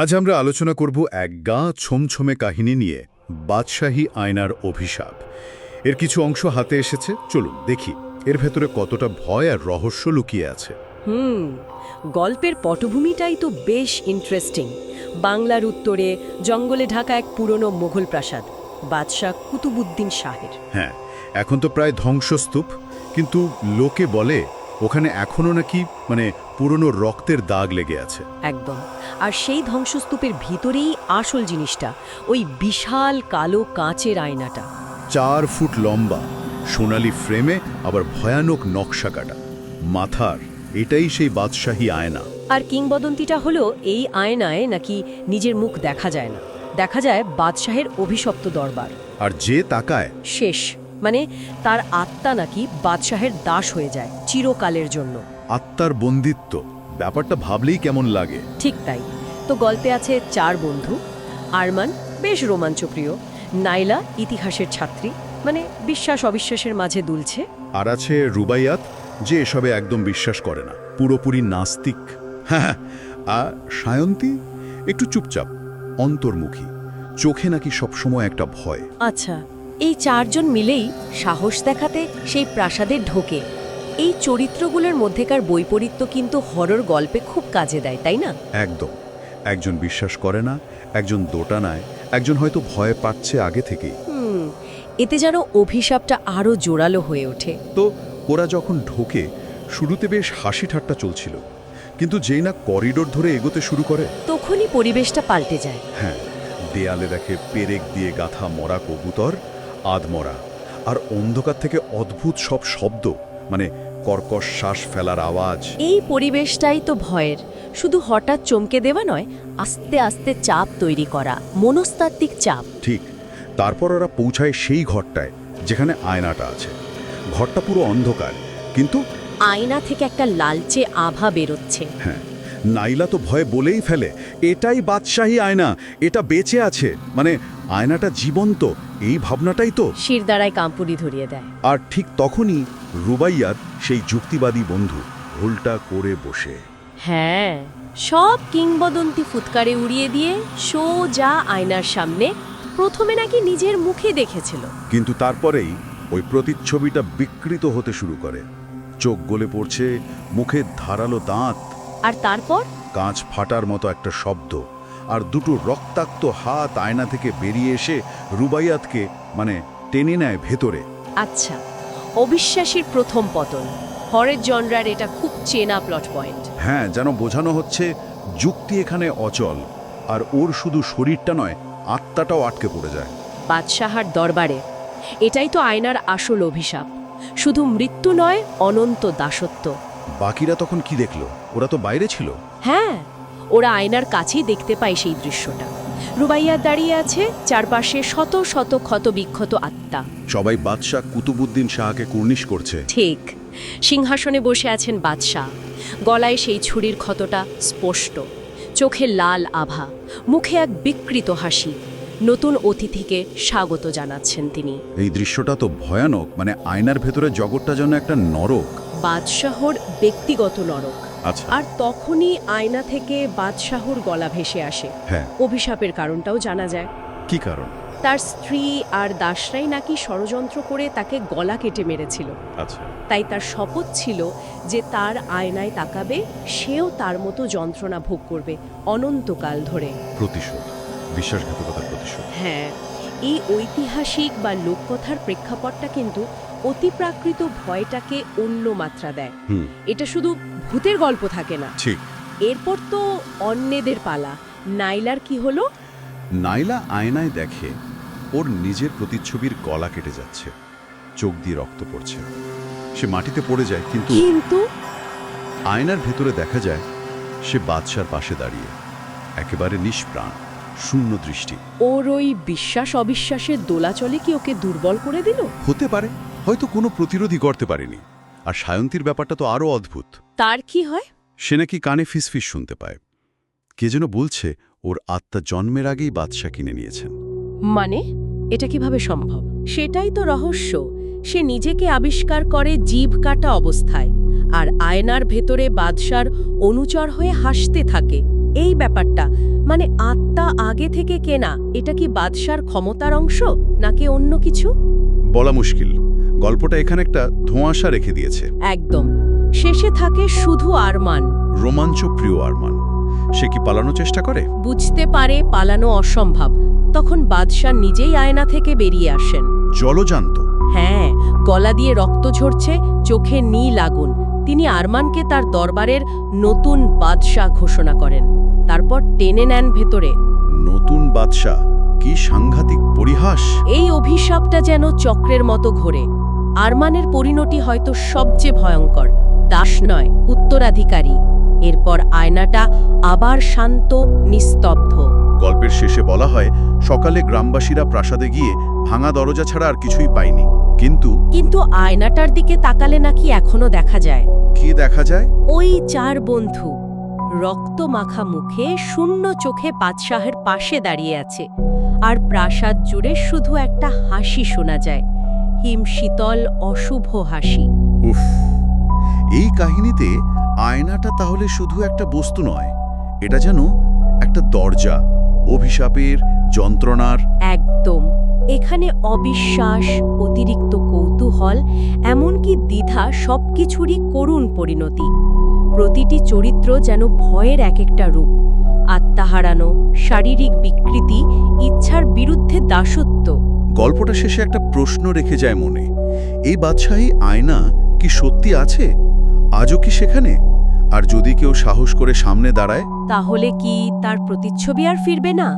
আজ আমরা আলোচনা করব এক গা ছমছমে কাহিনী নিয়ে বাদশাহী আয়নার অভিশাপ। এর কিছু অংশ হাতে এসেছে চলুন দেখি এর ভেতরে কতটা ভয় আর রহস্য লুকিয়ে আছে। হুম গল্পের পটভূমিটাই তো বেশ ইন্টারেস্টিং বাংলার উত্তরে জঙ্গলে ঢাকা এক পুরনো মোগল প্রাসাদ বাদশাহ কুতুবুদ্দিন শাহের। হ্যাঁ এখন তো প্রায় ধ্বংসস্তূপ কিন্তু লোকে বলে ওখানে এখনও নাকি মানে পুরনো রক্তের দাগ লেগে আছে। একদম। আর সেই ধ্বংসস্তূপের ভিতরেই আসল জিনিসটা ওই বিশাল কালো কাঁচের আয়নাটা। চার ফুট লম্বা সোনালি ফ্রেমে আবার ভয়ানক নকশা কাটা। মাথার এটাই সেই বাদশাহী আয়না। আর কিংবদন্তিটা হলো এই আয়নায় নাকি নিজের মুখ দেখা যায় না। দেখা যায় বাদশাহের অভিশপ্ত দরবার। আর যে তাকায় শেষ। মানে তার আত্মা নাকি বাদশাহের দাস হয়ে যায় চিরকালের জন্য। আত্মার বন্দিত্ব ব্যাপারটা ভাবলেই কেমন লাগে। ঠিক তাই। তো গল্পে আছে চার বন্ধু আরমান বেশ রোমাঞ্চপ্রিয় নাইলা ইতিহাসের ছাত্রী মানে বিশ্বাস অবিশ্বাসের মাঝে দুলছে। আর আছে রুবাইয়াত যে এসবে একদম বিশ্বাস করে না পুরোপুরি নাস্তিক। হ্যাঁ আর সায়ন্তী একটু চুপচাপ অন্তর্মুখী চোখে নাকি সবসময় একটা ভয়। আচ্ছা এই চারজন মিলেই সাহস দেখাতে সেই প্রাসাদে ঢোকে। এই চরিত্রগুলোর মধ্যেকার বৈপরীত্য কিন্তু হরর গল্পে খুব কাজে দেয় তাই না? একদম। একজন বিশ্বাস করে না একজন দোটানায় একজন হয়তো ভয় পাচ্ছে আগে থেকেই। এতে যেন অভিশাপটা আরও জোরালো হয়ে ওঠে। তো ওরা যখন ঢোকে শুরুতে বেশ হাসি ঠাট্টা চলছিল। কিন্তু যেই না করিডোর ধরে এগোতে শুরু করে তখনই পরিবেশটা পাল্টে যায়। হ্যাঁ দেয়ালে দেখে পেরেক দিয়ে গাথা মরা কবুতর আধমরা। আর অন্ধকার থেকে অদ্ভুত সব শব্দ মানে কর্কশ শ্বাস ফেলার আওয়াজ। এই পরিবেশটাই তো ভয়ের। শুধু হঠাৎ চমকে দেওয়া নয় আস্তে আস্তে চাপ তৈরি করা মনস্তাত্ত্বিক চাপ। ঠিক তারপর ওরা পৌঁছায় সেই ঘরটায় যেখানে আয়নাটা আছে। ঘরটা পুরো অন্ধকার কিন্তু আয়না থেকে একটা লালচে আভা বেরোচ্ছে। হ্যাঁ। নাইলা তো ভয়ে বলেই ফেলে এটাই বাদশাহী আয়না এটা বেঁচে আছে। মানে আয়নাটা জীবন্ত এই ভাবনাটাই তো। শিরদাঁড়ায় কাম্পুরি ধরিয়ে দেয়। আর ঠিক তখনই রুবাইয়ার সেই যুক্তিবাদী বন্ধু ভুলটা করে বসে। হ্যাঁ সব কিংবদন্তি ফুৎকারে উড়িয়ে দিয়ে সোজা আয়নার সামনে প্রথমে নাকি নিজের মুখে দেখেছিল। কিন্তু তারপরেই ওই প্রতিচ্ছবিটা বিকৃত হতে শুরু করে। চোখ গলে পড়ছে মুখে ধারালো দাঁত আর তারপর? কাঁচ ফাটার মতো একটা শব্দ আর দুটো রক্তাক্ত হাত আয়না থেকে বেরিয়ে এসে রুবাইয়াতকে মানে টেনে নেয় ভেতরে। আচ্ছা অবিশ্বাসীর প্রথম পতন। হরের জনরার এটা খুব চেনা প্লট পয়েন্ট হ্যাঁ যেন বোঝানো হচ্ছে যুক্তি এখানে অচল আর ওর শুধু শরীরটা নয় আত্মাটাও আটকে পড়ে যায়। বাদশাহার দরবারে এটাই তো আয়নার আসল অভিশাপ। শুধু মৃত্যু নয় অনন্ত দাসত্ব। বাকিরা তখন কি দেখল? ওরা তো বাইরে ছিল। হ্যাঁ ওরা আয়নার কাছেই দেখতে পায় সেই দৃশ্যটা। রুবাইয়া দাঁড়িয়ে আছে চারপাশে শত শত ক্ষত বিক্ষত আত্মা। সবাই বাদশাহ কুতুবুদ্দিন শাহকে কুর্নিশ করছে। ঠিক সিংহাসনে বসে আছেন বাদশাহ। গলায় সেই ছুরির ক্ষতটা স্পষ্ট। চোখে লাল আভা মুখে এক বিকৃত হাসি। নতুন অতিথিকে স্বাগত জানাচ্ছেন তিনি। এই দৃশ্যটা তো ভয়ানক মানে আয়নার ভেতরে জগৎটা যেন একটা নরক। বাদশাহর ব্যক্তিগত নরক। আচ্ছা। আর তখনই আয়না থেকে বাদশাহর গলা ভেসে আসে। হ্যাঁ। অভিশাপের কারণটাও জানা যায়। কি কারণ? তার স্ত্রী আর দাসরাই নাকি ষড়যন্ত্র করে তাকে গলা কেটে মেরেছিল। আচ্ছা। তাই তার শপথ ছিল যে তার আয়নায় তাকাবে সেও তার মতো যন্ত্রণা ভোগ করবে অনন্তকাল ধরে। প্রতিশোধ বিশ্বাসঘাতকতার প্রতিশোধ। হ্যাঁ এই ঐতিহাসিক বা লোককথার প্রেক্ষাপটটা কিন্তু অতিপ্রাকৃত ভয়টাকে অন্য মাত্রা দেয়। এটা শুধু ভূতের গল্প থাকে না। ঠিক। এরপর তো অন্যদের পালা। নাইলার কি হলো? নাইলা আয়নায় দেখে ওর নিজের প্রতিচ্ছবির গলা কেটে যাচ্ছে। চোখ দিয়ে রক্ত পড়ছে। সে মাটিতে পড়ে যায় কিন্তু কিন্তু? আয়নার ভেতরে দেখা যায় সে বাদশার পাশে দাঁড়িয়ে। একেবারে নিষ্প্রাণ শূন্য দৃষ্টি। ওর ওই বিশ্বাস অবিশ্বাসের দোলাচলে কি ওকে দুর্বল করে দিল? হতে পারে। হয়তো কোনো প্রতিরোধই করতে পারেনি। আর সায়ন্তীর ব্যাপারটা তো আরও অদ্ভুত। তার কি হয়? সে নাকি কানে ফিসফিস শুনতে পায়। কে যেন বলছে ওর আত্মা জন্মের আগেই বাদশা কিনে নিয়েছেন। মানে? এটা কীভাবে সম্ভব? সেটাই তো রহস্য। সে নিজেকে আবিষ্কার করে জিভ কাটা অবস্থায় আর আয়নার ভেতরে বাদশার অনুচর হয়ে হাসতে থাকে। এই ব্যাপারটা মানে আত্মা আগে থেকে কেনা এটা কি বাদশার ক্ষমতার অংশ নাকি অন্য কিছু? বলা মুশকিল। গল্পটা এখানে একটা ধোঁয়াশা রেখে দিয়েছে। একদম। শেষে থাকে শুধু আরমান। রোমাঞ্চ প্রিয় আরমান। সে কি পালানোর চেষ্টা করে? বুঝতে পারে পালানো অসম্ভব। তখন বাদশাহ নিজেই আয়না থেকে বেরিয়ে আসেন। জলজান্ত। হ্যাঁ গলা দিয়ে রক্ত ঝরছে চোখে নীল আগুন। তিনি আরমানকে তার দরবারের নতুন বাদশাহ ঘোষণা করেন। তারপর টেনে নেন ভেতরে। নতুন বাদশা কি সাংঘাতিক পরিহাস। এই অভিশাপটা যেন চক্রের মতো ঘোরে। আরমানের পরিণতি হয়তো সবচেয়ে ভয়ঙ্কর দাস নয় উত্তরাধিকারী। এরপর আয়নাটা আবার শান্ত নিস্তব্ধ। গল্পের শেষে বলা হয় সকালে গ্রামবাসীরা প্রাসাদে গিয়ে ভাঙা দরজা ছাড়া আর কিছুই পায়নি। কিন্তু কিন্তু আয়নাটার দিকে তাকালে নাকি এখনও দেখা যায়। কি দেখা যায়? ওই চার বন্ধু। রক্ত মাখা মুখে শূন্য চোখে বাদশাহের পাশে দাঁড়িয়ে আছে। আর প্রাসাদ জুড়ে শুধু একটা হাসি শোনা যায়। হিম শীতল অশুভ হাসি। উফ এই কাহিনীতে আয়নাটা তাহলে শুধু একটা বস্তু নয় এটা যেন একটা দরজা অভিশাপের যন্ত্রণার। একদম এখানে অবিশ্বাস অতিরিক্ত কৌতূহল এমনকি দ্বিধা সবকিছুরই করুণ পরিণতি। প্রতিটি চরিত্র যেন ভয়ের এক একটা রূপ আত্মা হারানো শারীরিক বিকৃতি ইচ্ছার বিরুদ্ধে দাসত্ব। গল্পটা শেষে একটা প্রশ্ন রেখে যায় মনে। এই বাদশাহী আয়না কি সত্যি আছে? আজও কি সেখানে? আর যদি কেউ সাহস করে সামনে দাঁড়ায়? তাহলে কি তার প্রতিচ্ছবি আর ফিরবে না?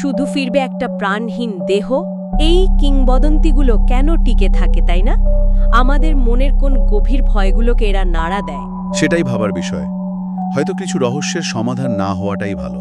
শুধু ফিরবে একটা প্রাণহীন দেহ? এই কিংবদন্তিগুলো কেন টিকে থাকে তাই না? আমাদের মনের কোন গভীর ভয়গুলোকে এরা নাড়া দেয়। সেটাই ভাবার বিষয়। হয়তো কিছু রহস্যের সমাধান না হওয়াটাই ভালো।